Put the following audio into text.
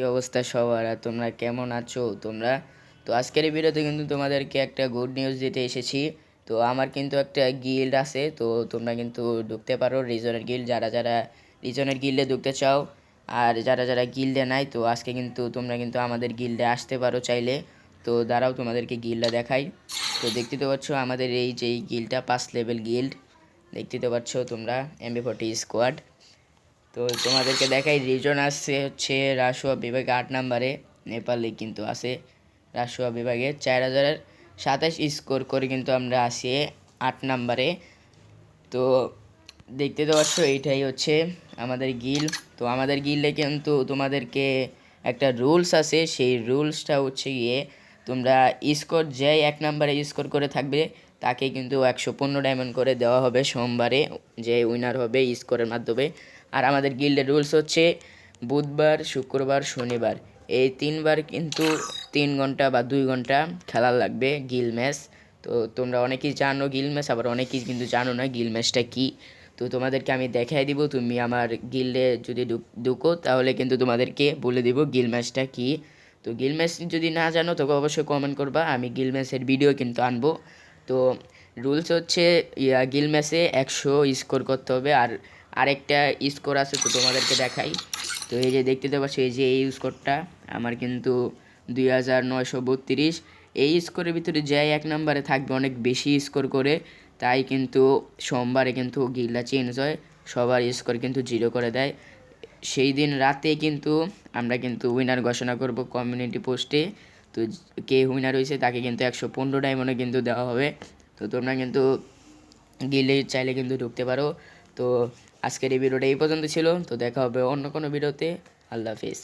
কি অবস্থা সবার? আর তোমরা কেমন আছো? তোমরা? তো আজকের এই ভিডিওতে কিন্তু তোমাদেরকে একটা গুড নিউজ দিতে এসেছি। তো আমার কিন্তু একটা গিল্ড আছে, তো তোমরা কিন্তু ঢুকতে পারো রিজনের গিল্ড যারা যারা রিজনের গিল্ডে ঢুকতে চাও, আর যারা যারা গিল্ডে নাই, তো আজকে কিন্তু তোমরা কিন্তু আমাদের গিল্ডে আসতে পারো চাইলে। তো দাঁড়াও, তোমাদেরকে গিল্ডটা দেখাই। তো দেখতে তো পাচ্ছ আমাদের এই যে গিল্ডটা পাঁচ লেভেল গিল্ড দেখতে তো পাচ্ছ তোমরা এমবি ফোর্টি স্কোয়াড তো তোমাদেরকে দেখাই, রিজন আসছে হচ্ছে রাসুয়া বিভাগে আট নাম্বারে, নেপালে কিন্তু আছে রাসুয়া বিভাগে। চার হাজারের সাতাশ স্কোর করে কিন্তু আমরা আসি আট নাম্বারে। তো দেখতে তো পাচ্ছ, এইটাই হচ্ছে আমাদের গিল। তো আমাদের গিল্ডে কিন্তু তোমাদেরকে একটা রুলস আছে, সেই রুলসটা হচ্ছে গিয়ে তোমরা স্কোর যে এক নাম্বারে স্কোর করে থাকবে, তাকে কিন্তু একশো পনেরো ডায়মন্ড করে দেওয়া হবে সোমবারে, যে উইনার হবে স্কোরের মাধ্যমে। আর আমাদের গিল্ডের রুলস হচ্ছে বুধবার, শুক্রবার, শনিবার। এই তিনবার কিন্তু তিন ঘণ্টা বা দুই ঘণ্টা খেলা লাগবে গিল ম্যাচ তো তোমরা অনেকেই জানো গিল ম্যাচ আবার অনেকেই কিন্তু জানো না গিল ম্যাচটা কী। তো তোমাদেরকে আমি দেখাই দিব, তুমি আমার গিল্ডে যদি ঢুক- তাহলে কিন্তু তোমাদেরকে বলে দিব গিল ম্যাচটা কী। তো গিল ম্যাচ যদি না জানো তোকে অবশ্যই কমেন্ট করবা, আমি গিল ম্যাচের ভিডিও কিন্তু আনব। তো রুলস হচ্ছে গিল ম্যাচে একশো স্কোর করতে হবে, আর আরেকটা স্কোর আছে তো তোমাদেরকে দেখাই। তো এই যে দেখতে পাচ্ছ, এই যে এই স্কোরটা আমার কিন্তু দুই হাজার নয়শো বত্রিশ। এই স্কোরের ভিতরে যাই এক নম্বরে থাকবে অনেক বেশি স্কোর করে, তাই কিন্তু সোমবারে কিন্তু গিল্ডা চেঞ্জ হয়, সবার স্কোর কিন্তু জিরো করে দেয়। সেই দিন রাতে কিন্তু আমরা কিন্তু উইনার ঘোষণা করব কমিউনিটি পোস্টে তো কে উইনার হয়েছে তাকে কিন্তু একশো পনেরো ডায়মন্ডে কিন্তু দেওয়া হবে। তো তোমরা কিন্তু গিলে চাইলে কিন্তু ঢুকতে পারো। তো আজকের এই ভিডিওটা এই পর্যন্ত ছিল। তো দেখা হবে অন্য কোনো ভিডিওতে। আল্লাহ হাফিজ।